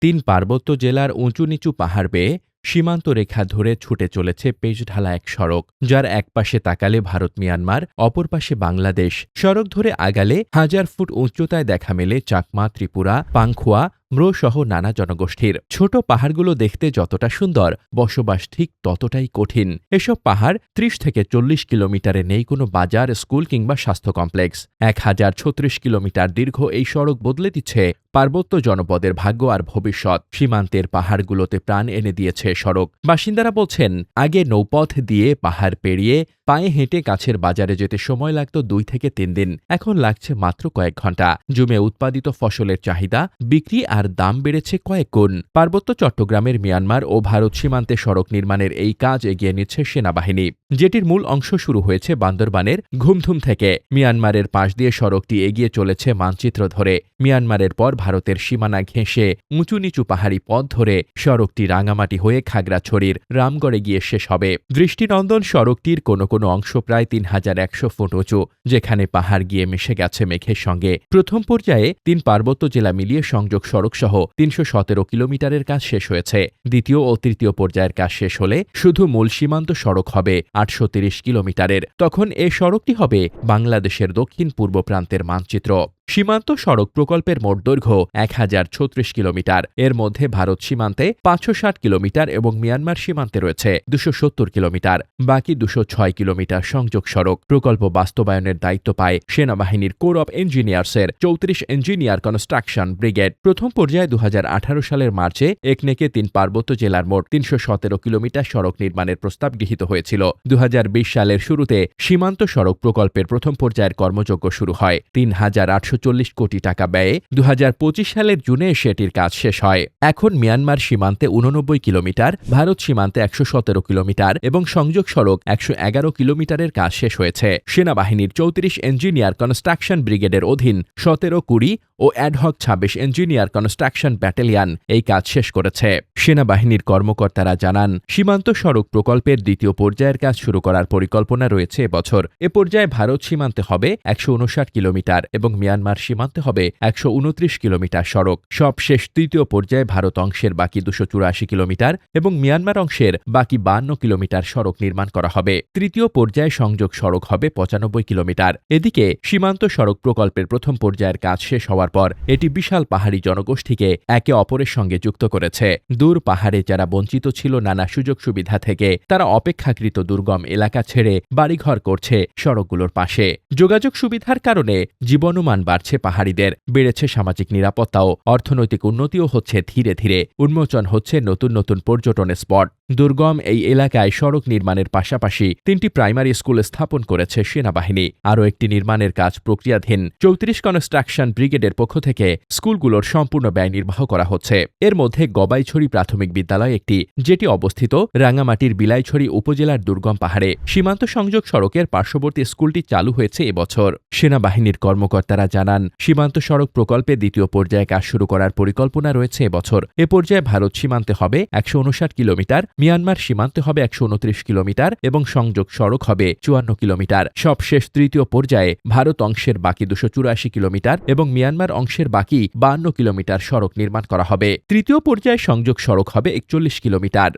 তিন পার্বত্য জেলার উঁচু নিচু পাহাড় বেয়ে সীমান্ত রেখা ধরে ছুটে চলেছে পেশঢালা এক সড়ক, যার এক পাশে তাকালে ভারত মিয়ানমার, অপর পাশে বাংলাদেশ। সড়ক ধরে আগালে হাজার ফুট উচ্চতায় দেখা মেলে চাকমা, ত্রিপুরা, পাংখুয়া ম্রসহ নানা জনগোষ্ঠীর। ছোট পাহাড়গুলো দেখতে যতটা সুন্দর, বসবাস ঠিক ততটাই কঠিন। এসব পাহাড় ত্রিশ থেকে চল্লিশ কিলোমিটারে নেই কোনো বাজার, স্কুল কিংবা স্বাস্থ্য কমপ্লেক্স। এক হাজার ছত্রিশ কিলোমিটার দীর্ঘ এই সড়ক বদলে দিচ্ছে পার্বত্য জনপদের ভাগ্য আর ভবিষ্যৎ। সীমান্তের পাহাড়গুলোতে প্রাণ এনে দিয়েছে সড়ক। বাসিন্দারা বলছেন, আগে নৌপথ দিয়ে পাহাড় পেরিয়ে পায়ে হেঁটে কাছের বাজারে যেতে সময় লাগত দুই থেকে তিন দিন। এখন লাগছে মাত্র কয়েক ঘণ্টা। জমে উৎপাদিত ফসলের চাহিদা, বিক্রি আর দাম বেড়েছে কয়েক গুণ। পার্বত্য চট্টগ্রামের মিয়ানমার ও ভারত সীমান্তে সড়ক নির্মাণের এই কাজ এগিয়ে নিচ্ছে সেনাবাহিনী। যেটির মূল অংশ শুরু হয়েছে বান্দরবানের ঘুমধুম থেকে। মিয়ানমারের পাশ দিয়ে সড়কটি এগিয়ে চলেছে মানচিত্র ধরে। মিয়ানমারের পর ভারতের সীমানা ঘেঁষে উঁচু নিচু পাহাড়ি পথ ধরে সড়কটি রাঙামাটি হয়ে খাগড়াছড়ির রামগড়ে গিয়ে শেষ হবে। দৃষ্টিনন্দন সড়কটির কোনো কোনো অংশ প্রায় তিন হাজার একশো ফুট উঁচু, যেখানে পাহাড় গিয়ে মিশে গেছে মেঘের সঙ্গে। প্রথম পর্যায়ে তিন পার্বত্য জেলা মিলিয়ে সংযোগ সড়ক সহ তিনশো সতেরো কিলোমিটারের কাজ শেষ হয়েছে। দ্বিতীয় ও তৃতীয় পর্যায়ের কাজ শেষ হলে শুধু মূল সীমান্ত সড়ক হবে আটশো কিলোমিটারের। তখন এ সড়কটি হবে বাংলাদেশের দক্ষিণ পূর্ব প্রান্তের মানচিত্র। সীমান্ত সড়ক প্রকল্পের মোট দৈর্ঘ্য এক হাজার ছত্রিশ কিলোমিটার। এর মধ্যে ভারত সীমান্তে পাঁচশো ষাট কিলোমিটার এবং মিয়ানমার সীমান্তে রয়েছে দুশো কিলোমিটার। বাকি দুশো কিলোমিটার সংযোগ সড়ক। প্রকল্প বাস্তবায়নের দায়িত্ব পায় সেনাবাহিনীর কোর অব ইঞ্জিনিয়ার্সের চৌত্রিশ ইঞ্জিনিয়ার কনস্ট্রাকশন ব্রিগেড। প্রথম পর্যায়ে দু হাজার আঠারো সালের মার্চে একনেকে তিন পার্বত্য জেলার মোট তিনশো সতেরো কিলোমিটার সড়ক নির্মাণের প্রস্তাব গৃহীত হয়েছিল। দু হাজার বিশ সালের শুরুতে সীমান্ত সড়ক প্রকল্পের প্রথম পর্যায়ের কর্মযজ্ঞ শুরু হয়। তিন হাজার আটশো চল্লিশ কোটি টাকা ব্যয়ে দু হাজার পঁচিশ সালের জুনে সেটির কাজ শেষ হয়। এখন মিয়ানমার সীমান্তে উননব্বই কিলোমিটার, ভারত সীমান্তে একশো সতেরো কিলোমিটার এবং সংযোগ সড়ক একশো এগারো কিলোমিটারের কাজ শেষ হয়েছে। সেনাবাহিনীর চৌত্রিশ ইঞ্জিনিয়ার কনস্ট্রাকশন ব্রিগেডের অধীন সতেরো কুড়ি ও অ্যাডহক ছাব্বিশ ইঞ্জিনিয়ার কনস্ট্রাকশন ব্যাটালিয়ান এই কাজ শেষ করেছে। সেনাবাহিনীর কর্মকর্তারা জানান, সীমান্ত সড়ক প্রকল্পের দ্বিতীয় পর্যায়ের কাজ শুরু করার পরিকল্পনা রয়েছে এবছর। এ পর্যায়ে ভারত সীমান্তে হবে একশো উনষাট কিলোমিটার এবং মিয়ানমার সীমান্তে হবে একশো উনত্রিশ কিলোমিটার সড়ক। সব শেষ তৃতীয় পর্যায়ে ভারত অংশের বাকি দুশো চুরাশি কিলোমিটার এবং মিয়ানমার অংশের বাকি বান্ন কিলোমিটার সড়ক নির্মাণ করা হবে। তৃতীয় পর্যায়ে সংযোগ সড়ক হবে পঁচানব্বই কিলোমিটার। এদিকে সীমান্ত সড়ক প্রকল্পের প্রথম পর্যায়ের কাজ শেষ হওয়ার পর এটি বিশাল পাহাড়ি জনগোষ্ঠীকে একে অপরের সঙ্গে যুক্ত করেছে। দূর পাহাড়ে যারা বঞ্চিত ছিল নানা সুযোগ সুবিধা থেকে, তারা অপেক্ষাকৃত দুর্গম এলাকা ছেড়ে বাড়িঘর করছে সড়কগুলোর পাশে। যোগাযোগ সুবিধার কারণে জীবনমান বাড়ছে পাহাড়িদের, বেড়েছে সামাজিক নিরাপত্তাও, অর্থনৈতিক উন্নতিও হচ্ছে ধীরে ধীরে, উন্মোচন হচ্ছে নতুন নতুন পর্যটন স্পট। দুর্গম এই এলাকায় সড়ক নির্মাণের পাশাপাশি তিনটি প্রাইমারি স্কুল স্থাপন করেছে সেনাবাহিনী। আরও একটি নির্মাণের কাজ প্রক্রিয়াধীন। চৌত্রিশ কনস্ট্রাকশন ব্রিগেডের পক্ষ থেকে স্কুলগুলোর সম্পূর্ণ ব্যয় নির্বাহ করা হচ্ছে। এর মধ্যে গবাইছড়ি প্রাথমিক বিদ্যালয় একটি, যেটি অবস্থিত রাঙামাটির বিলাইছড়ি উপজেলার দুর্গম পাহাড়ে। সীমান্ত সংযোগ সড়কের পার্শ্ববর্তী স্কুলটি চালু হয়েছে এবছর। সেনাবাহিনীর কর্মকর্তারা জানান, সীমান্ত সড়ক প্রকল্পে দ্বিতীয় পর্যায়ে কাজ শুরু করার পরিকল্পনা রয়েছে এবছর। এ পর্যায়ে ভারত সীমান্তে হবে একশো উনষাট কিলোমিটার মিয়ানমার সীমান্তে হবে একশো উনত্রিশ কিলোমিটার এবং সংযোগ সড়ক হবে চুয়ান্ন কিলোমিটার। সবশেষ তৃতীয় পর্যায়ে ভারত অংশের বাকি দুশো চুরাশি কিলোমিটার এবং মিয়ানমার অংশের বাকি বান্ন কিলোমিটার সড়ক নির্মাণ করা হবে। তৃতীয় পর্যায়ে সংযোগ সড়ক হবে একচল্লিশ কিলোমিটার।